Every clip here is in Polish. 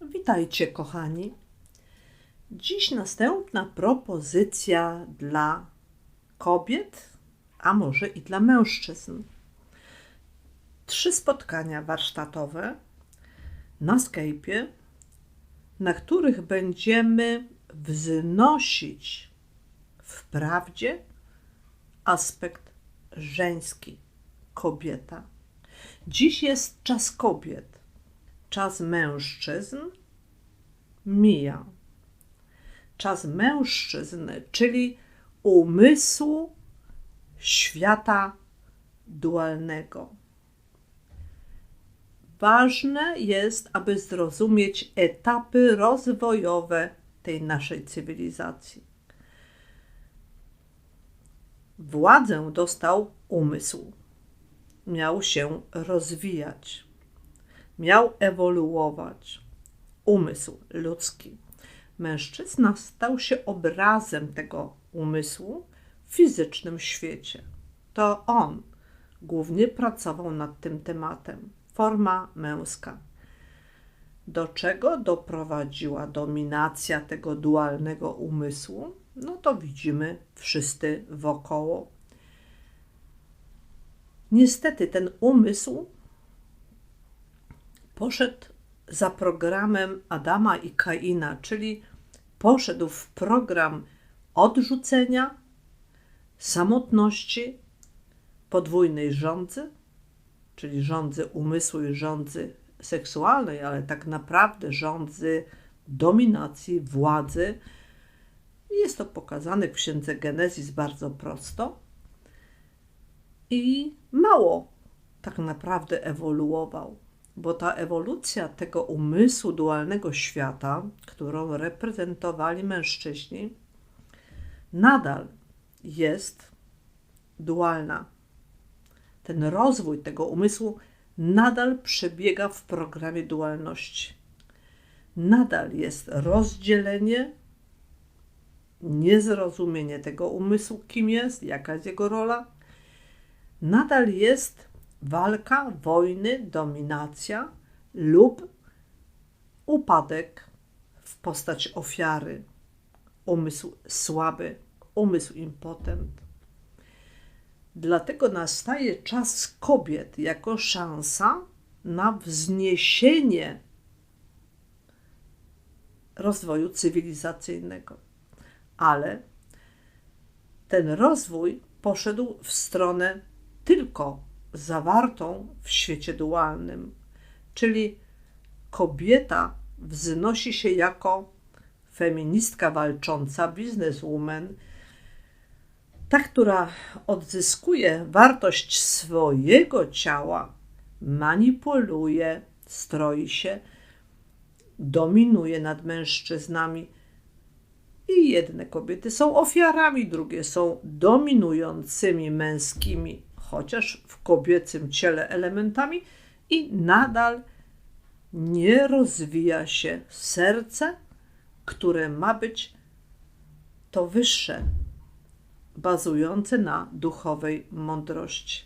Witajcie, kochani. Dziś następna propozycja dla kobiet, a może i dla mężczyzn. Trzy spotkania warsztatowe na Skype'ie, na których będziemy wznosić w prawdzie aspekt żeński kobieta. Dziś jest czas kobiet, czas mężczyzn mija. Czas mężczyzn, czyli umysłu świata dualnego. Ważne jest, aby zrozumieć etapy rozwojowe tej naszej cywilizacji. Władzę dostał umysł. Miał się rozwijać, miał ewoluować. Umysł ludzki. Mężczyzna stał się obrazem tego umysłu w fizycznym świecie. To on głównie pracował nad tym tematem. Forma męska. Do czego doprowadziła dominacja tego dualnego umysłu? No to widzimy wszyscy wokoło. Niestety ten umysł poszedł za programem Adama i Kaina, czyli poszedł w program odrzucenia, samotności, podwójnej rządzy, czyli rządzy umysłu i rządzy seksualnej, ale tak naprawdę rządzy dominacji, władzy. Jest to pokazane w księdze Genezis bardzo prosto i mało tak naprawdę ewoluował bo ta ewolucja tego umysłu dualnego świata, którą reprezentowali mężczyźni, nadal jest dualna. Ten rozwój tego umysłu nadal przebiega w programie dualności. Nadal jest rozdzielenie, niezrozumienie tego umysłu, kim jest, jaka jest jego rola. Nadal jest walka, wojny, dominacja lub upadek w postaci ofiary, umysł słaby, umysł impotent. Dlatego nastaje czas kobiet jako szansa na wzniesienie rozwoju cywilizacyjnego. Ale ten rozwój poszedł w stronę tylko zawartą w świecie dualnym, czyli kobieta wznosi się jako feministka walcząca, bizneswoman, ta, która odzyskuje wartość swojego ciała, manipuluje, stroi się, dominuje nad mężczyznami. I jedne kobiety są ofiarami, drugie są dominującymi męskimi chociaż w kobiecym ciele elementami i nadal nie rozwija się serce, które ma być to wyższe, bazujące na duchowej mądrości.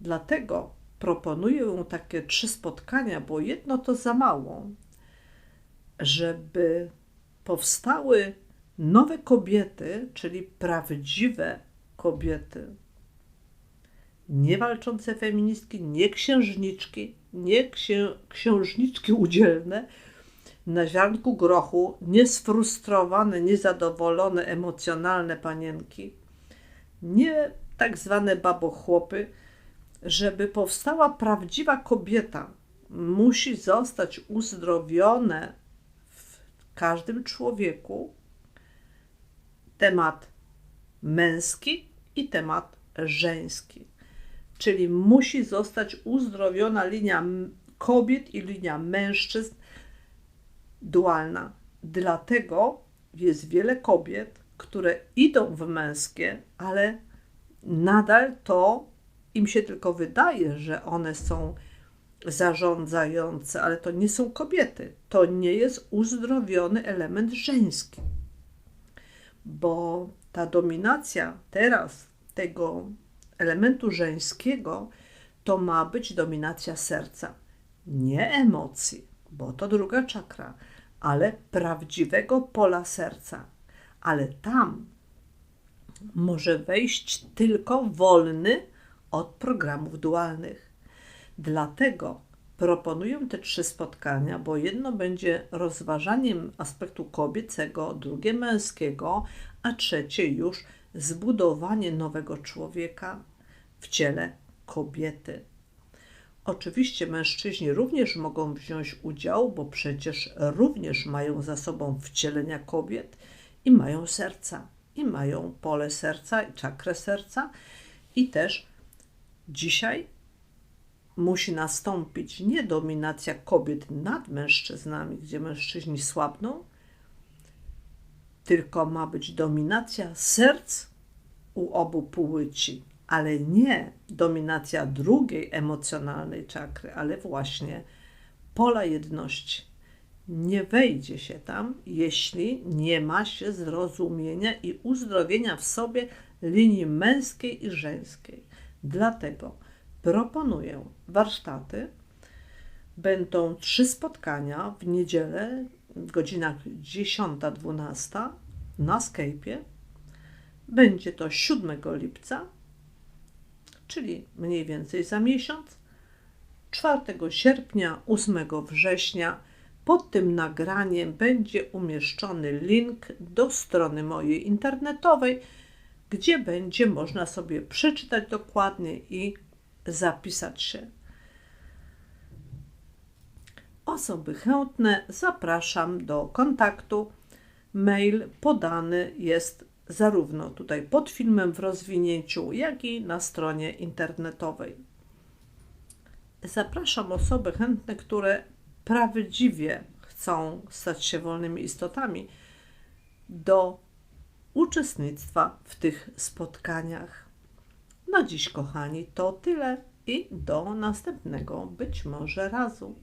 Dlatego proponuję takie trzy spotkania, bo jedno to za mało, żeby powstały nowe kobiety, czyli prawdziwe kobiety nie walczące feministki, nie księżniczki, nie księ, księżniczki udzielne, na ziarnku grochu, niesfrustrowane, niezadowolone, emocjonalne panienki, nie tak zwane babochłopy, żeby powstała prawdziwa kobieta, musi zostać uzdrowione w każdym człowieku temat męski i temat żeński czyli musi zostać uzdrowiona linia kobiet i linia mężczyzn dualna. Dlatego jest wiele kobiet, które idą w męskie, ale nadal to im się tylko wydaje, że one są zarządzające, ale to nie są kobiety. To nie jest uzdrowiony element żeński. Bo ta dominacja teraz tego elementu żeńskiego to ma być dominacja serca, nie emocji, bo to druga czakra, ale prawdziwego pola serca. Ale tam może wejść tylko wolny od programów dualnych. Dlatego proponuję te trzy spotkania, bo jedno będzie rozważaniem aspektu kobiecego, drugie męskiego, a trzecie już zbudowanie nowego człowieka w ciele kobiety. Oczywiście mężczyźni również mogą wziąć udział, bo przecież również mają za sobą wcielenia kobiet i mają serca, i mają pole serca i czakrę serca, i też dzisiaj musi nastąpić nie dominacja kobiet nad mężczyznami, gdzie mężczyźni słabną, tylko ma być dominacja serc u obu płci, ale nie dominacja drugiej emocjonalnej czakry, ale właśnie pola jedności. Nie wejdzie się tam, jeśli nie ma się zrozumienia i uzdrowienia w sobie linii męskiej i żeńskiej. Dlatego proponuję warsztaty. Będą trzy spotkania w niedzielę w godzinach 10-12 na Skype'ie. Będzie to 7 lipca, czyli mniej więcej za miesiąc. 4 sierpnia, 8 września pod tym nagraniem będzie umieszczony link do strony mojej internetowej, gdzie będzie można sobie przeczytać dokładnie i zapisać się. Osoby chętne zapraszam do kontaktu. Mail podany jest zarówno tutaj pod filmem w rozwinięciu, jak i na stronie internetowej. Zapraszam osoby chętne, które prawdziwie chcą stać się wolnymi istotami, do uczestnictwa w tych spotkaniach. Na dziś, kochani, to tyle i do następnego być może razu.